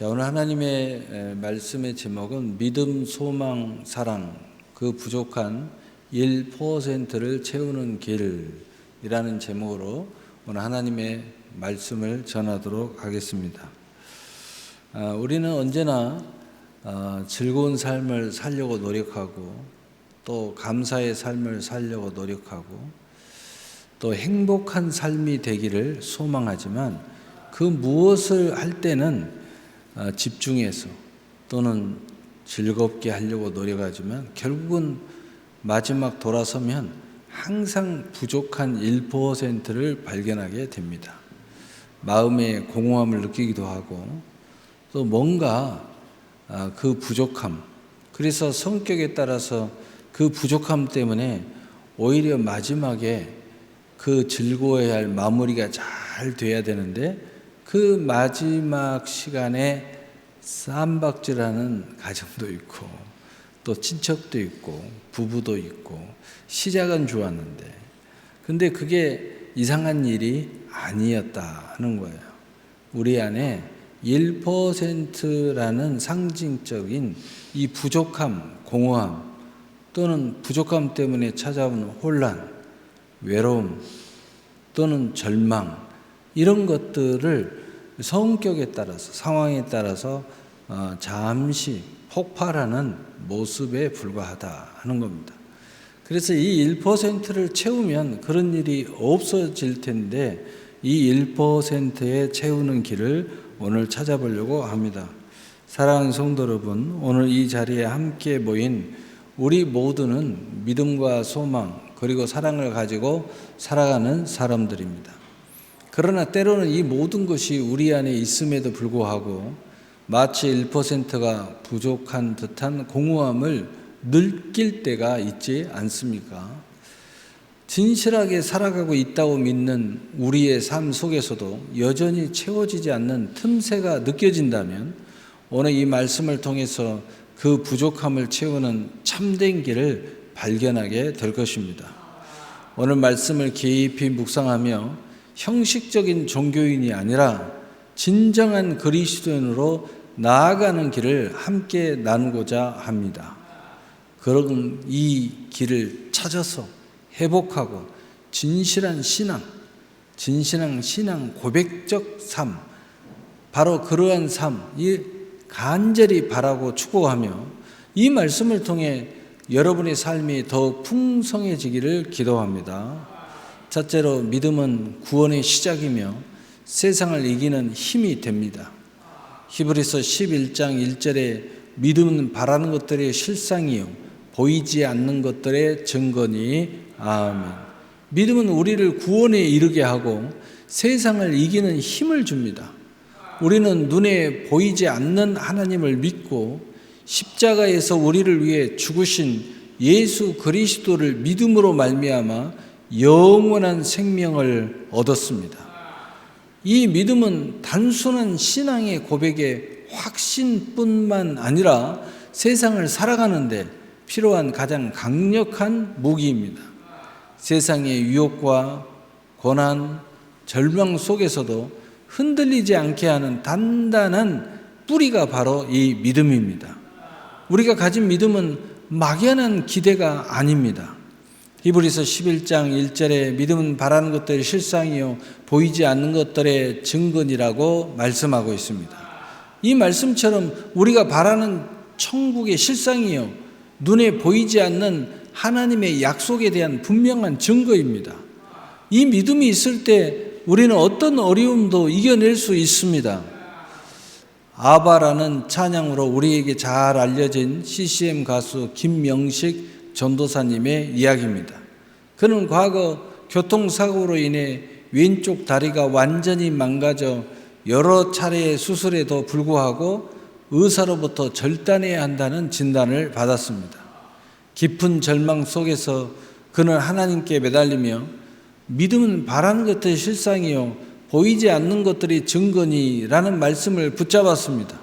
자, 오늘 하나님의 에, 말씀의 제목은 믿음, 소망, 사랑, 그 부족한 1%를 채우는 길이라는 제목으로 오늘 하나님의 말씀을 전하도록 하겠습니다. 아, 우리는 언제나 아, 즐거운 삶을 살려고 노력하고 또 감사의 삶을 살려고 노력하고 또 행복한 삶이 되기를 소망하지만 그 무엇을 할 때는 어, 집중해서 또는 즐겁게 하려고 노력하지만 결국은 마지막 돌아서면 항상 부족한 1%를 발견하게 됩니다. 마음의 공허함을 느끼기도 하고 또 뭔가 아, 그 부족함 그래서 성격에 따라서 그 부족함 때문에 오히려 마지막에 그 즐거워야 할 마무리가 잘 돼야 되는데 그 마지막 시간에 쌈박질하는 가정도 있고 또 친척도 있고 부부도 있고 시작은 좋았는데 근데 그게 이상한 일이 아니었다는 거예요. 우리 안에 1%라는 상징적인 이 부족함, 공허함 또는 부족함 때문에 찾아오는 혼란, 외로움 또는 절망 이런 것들을 성격에 따라서 상황에 따라서 어, 잠시 폭발하는 모습에 불과하다 하는 겁니다. 그래서 이 1%를 채우면 그런 일이 없어질 텐데 이 1%에 채우는 길을 오늘 찾아보려고 합니다. 사랑하는 성도 여러분, 오늘 이 자리에 함께 모인 우리 모두는 믿음과 소망 그리고 사랑을 가지고 살아가는 사람들입니다. 그러나 때로는 이 모든 것이 우리 안에 있음에도 불구하고 마치 1%가 부족한 듯한 공허함을 느낄 때가 있지 않습니까? 진실하게 살아가고 있다고 믿는 우리의 삶 속에서도 여전히 채워지지 않는 틈새가 느껴진다면 오늘 이 말씀을 통해서 그 부족함을 채우는 참된 길을 발견하게 될 것입니다. 오늘 말씀을 깊이 묵상하며 형식적인 종교인이 아니라 진정한 그리스도인으로 나아가는 길을 함께 나누고자 합니다. 그런 이 길을 찾아서 회복하고 진실한 신앙, 진실한 신앙 고백적 삶, 바로 그러한 삶, 이 간절히 바라고 축복하며 이 말씀을 통해 여러분의 삶이 더 풍성해지기를 기도합니다. 첫째로 믿음은 구원의 시작이며 세상을 이기는 힘이 됩니다. 히브리서 11장 1절에 믿음은 바라는 것들의 실상이요 보이지 않는 것들의 증거니 아멘. 믿음은 우리를 구원에 이르게 하고 세상을 이기는 힘을 줍니다. 우리는 눈에 보이지 않는 하나님을 믿고 십자가에서 우리를 위해 죽으신 예수 그리스도를 믿음으로 말미암아 영원한 생명을 얻었습니다. 이 믿음은 단순한 신앙의 고백의 확신뿐만 아니라 세상을 살아가는데 필요한 가장 강력한 무기입니다. 세상의 유혹과 고난, 절망 속에서도 흔들리지 않게 하는 단단한 뿌리가 바로 이 믿음입니다. 우리가 가진 믿음은 막연한 기대가 아닙니다. 히브리서 11장 1절에 믿음은 바라는 것들의 실상이요 보이지 않는 것들의 증거니라고 말씀하고 있습니다. 이 말씀처럼 우리가 바라는 천국의 실상이요 눈에 보이지 않는 하나님의 약속에 대한 분명한 증거입니다. 이 믿음이 있을 때 우리는 어떤 어려움도 이겨낼 수 있습니다. 아바라는 찬양으로 우리에게 잘 알려진 CCM 가수 김명식 전도사님의 이야기입니다. 그는 과거 교통사고로 인해 왼쪽 다리가 완전히 망가져 여러 차례의 수술에도 불구하고 의사로부터 절단해야 한다는 진단을 받았습니다. 깊은 절망 속에서 그는 하나님께 매달리며 믿음은 바라는 것의 실상이요 보이지 않는 것들이 증거니라는 말씀을 붙잡았습니다.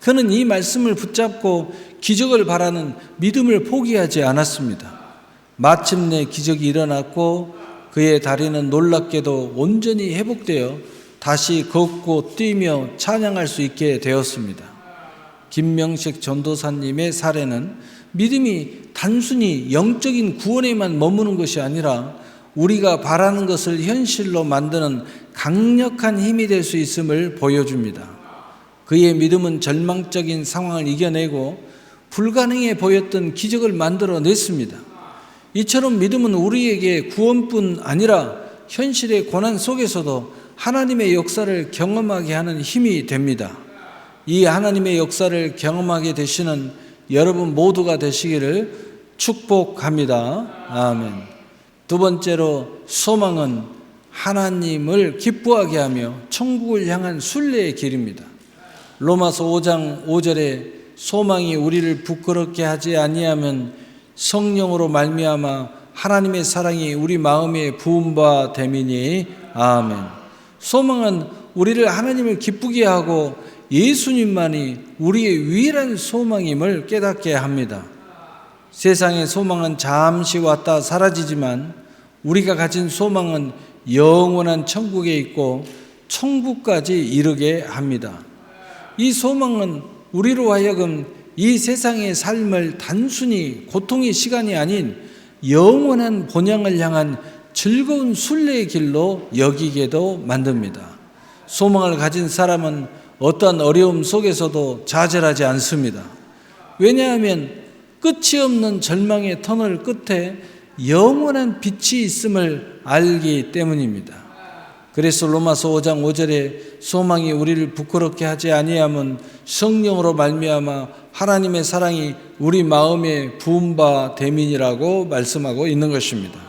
그는 이 말씀을 붙잡고 기적을 바라는 믿음을 포기하지 않았습니다. 마침내 기적이 일어났고 그의 다리는 놀랍게도 온전히 회복되어 다시 걷고 뛰며 찬양할 수 있게 되었습니다. 김명식 전도사님의 사례는 믿음이 단순히 영적인 구원에만 머무는 것이 아니라 우리가 바라는 것을 현실로 만드는 강력한 힘이 될 수 있음을 보여줍니다. 그의 믿음은 절망적인 상황을 이겨내고 불가능해 보였던 기적을 만들어냈습니다. 이처럼 믿음은 우리에게 구원뿐 아니라 현실의 고난 속에서도 하나님의 역사를 경험하게 하는 힘이 됩니다. 이 하나님의 역사를 경험하게 되시는 여러분 모두가 되시기를 축복합니다. 아멘. 두 번째로 소망은 하나님을 기뻐하게 하며 천국을 향한 순례의 길입니다. 로마서 5장 5절에 소망이 우리를 부끄럽게 하지 아니하면 성령으로 말미암아 하나님의 사랑이 우리 마음에 부은 바 됨이니 아멘. 소망은 우리를 하나님을 기쁘게 하고 예수님만이 우리의 유일한 소망임을 깨닫게 합니다. 세상의 소망은 잠시 왔다 사라지지만 우리가 가진 소망은 영원한 천국에 있고 천국까지 이르게 합니다. 이 소망은 우리로 하여금 이 세상의 삶을 단순히 고통의 시간이 아닌 영원한 본향을 향한 즐거운 순례의 길로 여기게도 만듭니다. 소망을 가진 사람은 어떠한 어려움 속에서도 좌절하지 않습니다. 왜냐하면 끝이 없는 절망의 터널 끝에 영원한 빛이 있음을 알기 때문입니다. 그래서 로마서 5장 5절에 소망이 우리를 부끄럽게 하지 아니하면 성령으로 말미암아 하나님의 사랑이 우리 마음에 부은 바 대민이라고 말씀하고 있는 것입니다.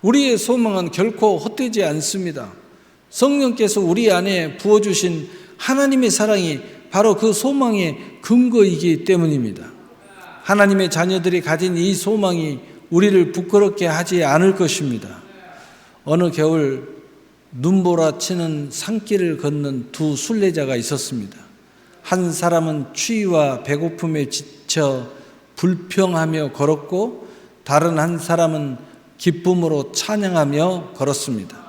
우리의 소망은 결코 헛되지 않습니다. 성령께서 우리 안에 부어 주신 하나님의 사랑이 바로 그 소망의 근거이기 때문입니다. 하나님의 자녀들이 가진 이 소망이 우리를 부끄럽게 하지 않을 것입니다. 어느 겨울 눈보라 치는 산길을 걷는 두 순례자가 있었습니다. 한 사람은 추위와 배고픔에 지쳐 불평하며 걸었고 다른 한 사람은 기쁨으로 찬양하며 걸었습니다.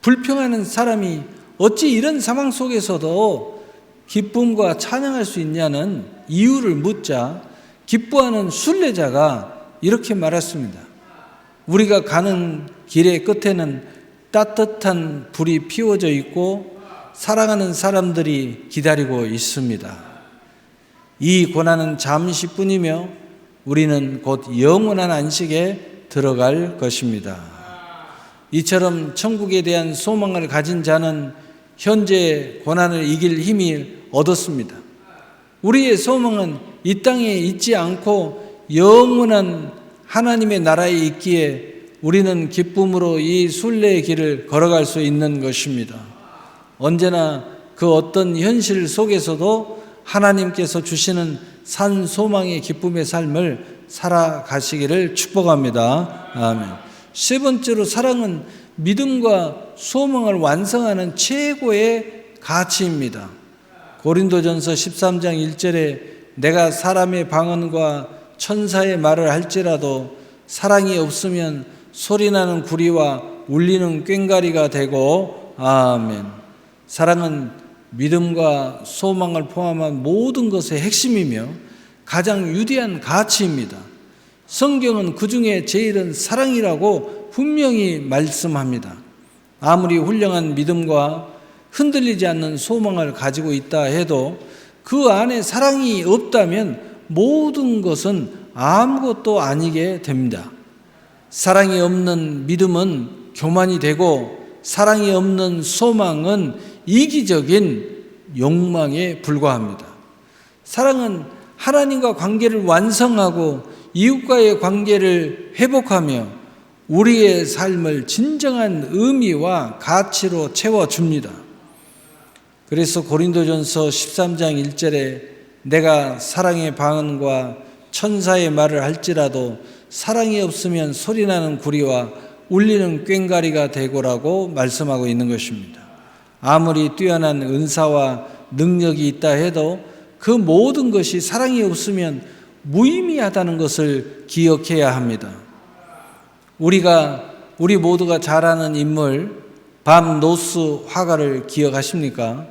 불평하는 사람이 어찌 이런 상황 속에서도 기쁨과 찬양할 수 있냐는 이유를 묻자 기뻐하는 순례자가 이렇게 말했습니다. 우리가 가는 길의 끝에는 따뜻한 불이 피워져 있고 사랑하는 사람들이 기다리고 있습니다. 이 고난은 잠시뿐이며 우리는 곧 영원한 안식에 들어갈 것입니다. 이처럼 천국에 대한 소망을 가진 자는 현재 고난을 이길 힘이 얻었습니다. 우리의 소망은 이 땅에 있지 않고 영원한 하나님의 나라에 있기에 우리는 기쁨으로 이 순례의 길을 걸어갈 수 있는 것입니다. 언제나 그 어떤 현실 속에서도 하나님께서 주시는 산 소망의 기쁨의 삶을 살아가시기를 축복합니다. 아멘. 세 번째로 사랑은 믿음과 소망을 완성하는 최고의 가치입니다. 고린도전서 13장 1절에 내가 사람의 방언과 천사의 말을 할지라도 사랑이 없으면 소리나는 구리와 울리는 꽹가리가 되고 아멘. 사랑은 믿음과 소망을 포함한 모든 것의 핵심이며 가장 유대한 가치입니다. 성경은 그 중에 제일은 사랑이라고 분명히 말씀합니다. 아무리 훌륭한 믿음과 흔들리지 않는 소망을 가지고 있다 해도 그 안에 사랑이 없다면 모든 것은 아무것도 아니게 됩니다. 사랑이 없는 믿음은 교만이 되고 사랑이 없는 소망은 이기적인 욕망에 불과합니다. 사랑은 하나님과 관계를 완성하고 이웃과의 관계를 회복하며 우리의 삶을 진정한 의미와 가치로 채워줍니다. 그래서 고린도전서 13장 1절에 내가 사랑의 방언과 천사의 말을 할지라도 사랑이 없으면 소리나는 구리와 울리는 꽹가리가 되고라고 말씀하고 있는 것입니다. 아무리 뛰어난 은사와 능력이 있다 해도 그 모든 것이 사랑이 없으면 무의미하다는 것을 기억해야 합니다. 우리가 우리 모두가 잘 아는 인물 밤 노스 화가를 기억하십니까?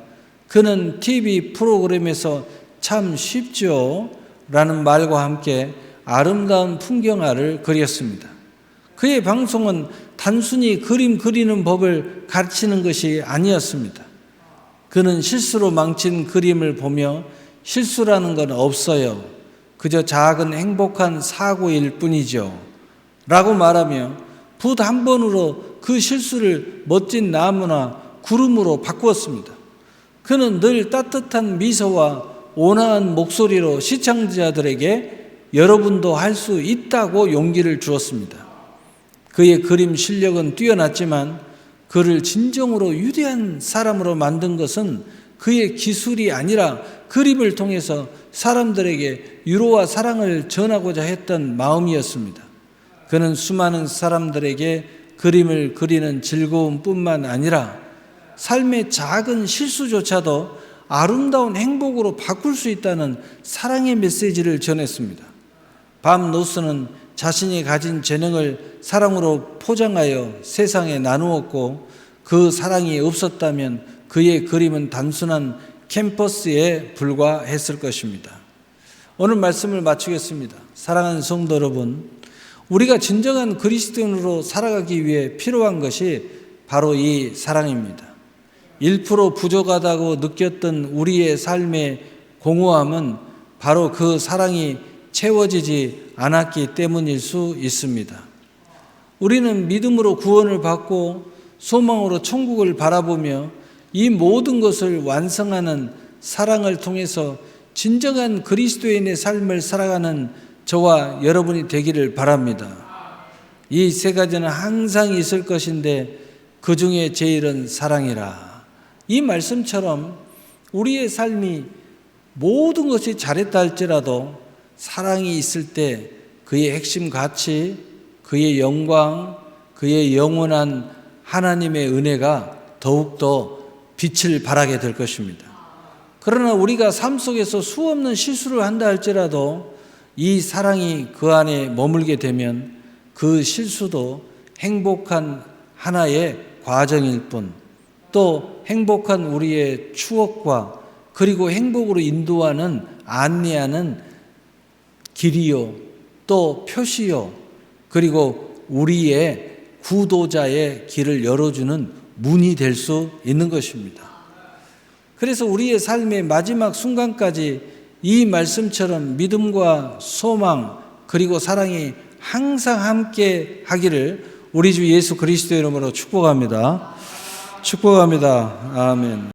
그는 TV 프로그램에서 참 쉽죠? 라는 말과 함께 아름다운 풍경화를 그렸습니다. 그의 방송은 단순히 그림 그리는 법을 가르치는 것이 아니었습니다. 그는 실수로 망친 그림을 보며 실수라는 건 없어요. 그저 작은 행복한 사고일 뿐이죠. 라고 말하며 붓 한 번으로 그 실수를 멋진 나무나 구름으로 바꾸었습니다. 그는 늘 따뜻한 미소와 온화한 목소리로 시청자들에게 여러분도 할 수 있다고 용기를 주었습니다. 그의 그림 실력은 뛰어났지만 그를 진정으로 위대한 사람으로 만든 것은 그의 기술이 아니라 그림을 통해서 사람들에게 위로와 사랑을 전하고자 했던 마음이었습니다. 그는 수많은 사람들에게 그림을 그리는 즐거움뿐만 아니라 삶의 작은 실수조차도 아름다운 행복으로 바꿀 수 있다는 사랑의 메시지를 전했습니다. 밤 노스는 자신이 가진 재능을 사랑으로 포장하여 세상에 나누었고 그 사랑이 없었다면 그의 그림은 단순한 캠퍼스에 불과했을 것입니다. 오늘 말씀을 마치겠습니다. 사랑하는 성도 여러분, 우리가 진정한 그리스도인으로 살아가기 위해 필요한 것이 바로 이 사랑입니다. 1% 부족하다고 느꼈던 우리의 삶의 공허함은 바로 그 사랑이 채워지지 않았기 때문일 수 있습니다. 우리는 믿음으로 구원을 받고 소망으로 천국을 바라보며 이 모든 것을 완성하는 사랑을 통해서 진정한 그리스도인의 삶을 살아가는 저와 여러분이 되기를 바랍니다. 이 세 가지는 항상 있을 것인데 그 중에 제일은 사랑이라. 이 말씀처럼 우리의 삶이 모든 것이 잘했다 할지라도 사랑이 있을 때 그의 핵심 가치, 그의 영광, 그의 영원한 하나님의 은혜가 더욱더 빛을 발하게 될 것입니다. 그러나 우리가 삶 속에서 수없는 실수를 한다 할지라도 이 사랑이 그 안에 머물게 되면 그 실수도 행복한 하나의 과정일 뿐, 또 행복한 우리의 추억과 그리고 행복으로 인도하는 안내하는 길이요, 또 표시요, 그리고 우리의 구도자의 길을 열어주는 문이 될 수 있는 것입니다. 그래서 우리의 삶의 마지막 순간까지 이 말씀처럼 믿음과 소망 그리고 사랑이 항상 함께 하기를 우리 주 예수 그리스도 이름으로 축복합니다. 축복합니다. 아멘.